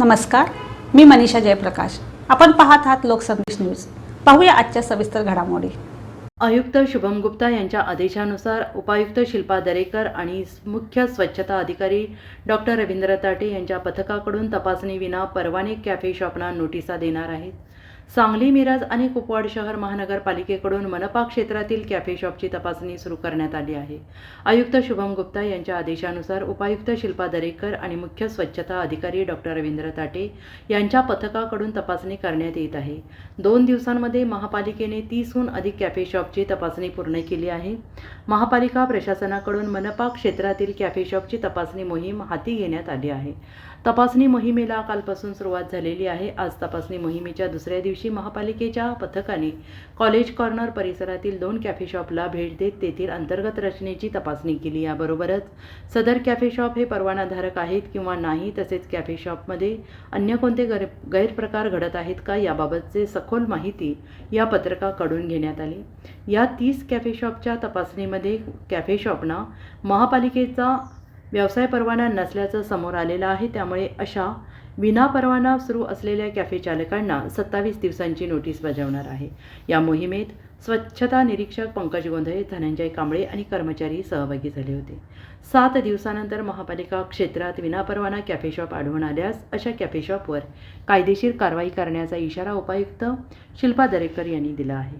नमस्कार मी मनीषा जयप्रकाश. आपण पाहत आहात लोकसंदेश न्यूज. पाहूया आजच्या सविस्तर घडामोडी. आयुक्त शुभम गुप्ता यांच्या आदेशानुसार उपायुक्त शिल्पा दरेकर आणि मुख्य स्वच्छता अधिकारी डॉक्टर रवींद्र ताटे यांच्या पथकाकडून तपासणीविना परवाने कॅफे शॉपना नोटिसा देणार आहेत. सांगली मिराज आणि कुपवाड शहर महानगरपालिकेकडून मनपा क्षेत्रातील कॅफे शॉपची तपासणी सुरू करण्यात आली आहे. आयुक्त शुभम गुप्ता यांच्या आदेशानुसार उपायुक्त शिल्पा दरेकर आणि मुख्य स्वच्छता अधिकारी डॉक्टर रवींद्र ताटे यांच्या पथकाकडून तपासणी करण्यात येत आहे. दोन दिवसांमध्ये महापालिकेने तीसहून अधिक कॅफे शॉपची तपासणी पूर्ण केली आहे. महापालिका प्रशासनाकडून मनपा क्षेत्रातील कॅफे शॉपची तपासणी मोहीम हाती घेण्यात आली आहे. तपासणी मोहिमेला कालपासून सुरुवात झालेली आहे. आज तपासणी मोहिमेच्या दुसऱ्या दिवशी महापालिकेच्या पथकाने कॉलेज कॉर्नर परिसरातील दोन कॅफे शॉपला भेट देत तेथील अंतर्गत रचनेची तपासणी केली. याबरोबरच सदर कॅफे शॉप हे परवानाधारक आहेत किंवा नाही तसेच कॅफे शॉपमध्ये अन्य कोणते गैर गैरप्रकार घडत आहेत का याबाबतचे सखोल माहिती या पत्रकाकडून घेण्यात आली. या तीस कॅफे शॉपच्या तपासणीमध्ये कॅफे शॉपना महापालिकेचा व्यवसाय परवाना नसल्याचं समोर आलेलं आहे. त्यामुळे अशा विनापरवाना सुरू असलेल्या कॅफे चालकांना सत्तावीस दिवसांची नोटीस बजावणार आहे. या मोहिमेत स्वच्छता निरीक्षक पंकज गोंधळे धनंजय कांबळे आणि कर्मचारी सहभागी झाले होते. सात दिवसानंतर महापालिका क्षेत्रात विनापरवाना कॅफे शॉप आढळून आल्यास अशा कॅफे शॉपवर कायदेशीर कारवाई करण्याचा इशारा उपायुक्त शिल्पा दरेकर यांनी दिला आहे.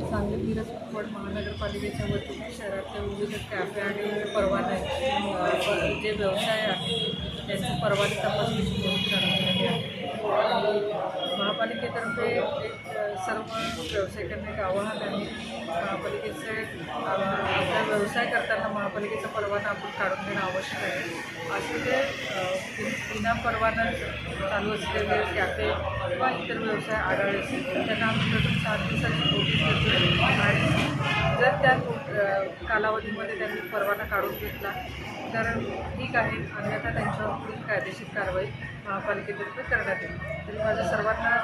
सांगली मिरज महानगरपालिकेच्या वतीने शहरातल्या विविध कॅफे आणि परवाने जे व्यवसाय आहेत त्याची परवाने तपासणीची मोहीम चालवलेली आहे. महापालिकेतर्फे एक सर्व व्यवसाय करणे एक आवाहन आहे. महापालिकेचे आपला व्यवसाय करताना महापालिकेचा परवाना आपण काढून घेणं आवश्यक आहे. असे जे अ, बिना परवाना चालू असलेले कॅफे किंवा इतर व्यवसाय आढळले त्यांना आम्ही प्रथम सात दिवसाची नोटीस देतो आणि जर त्या कालावधीमध्ये त्यांनी परवाना काढून घेतला तर ठीक आहे. अन्यथा त्यांच्यावर पुढील कायदेशीर कारवाई महापालिकेतर्फे करण्यात येईल. तरी माझं सर्वांना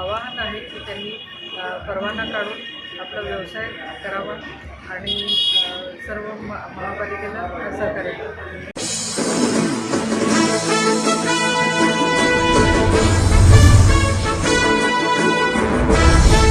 आवाहन आहे की त्यांनी परवाना काढून आपला व्यवसाय करावा आणि सर्व महापालिकेला सहकार्य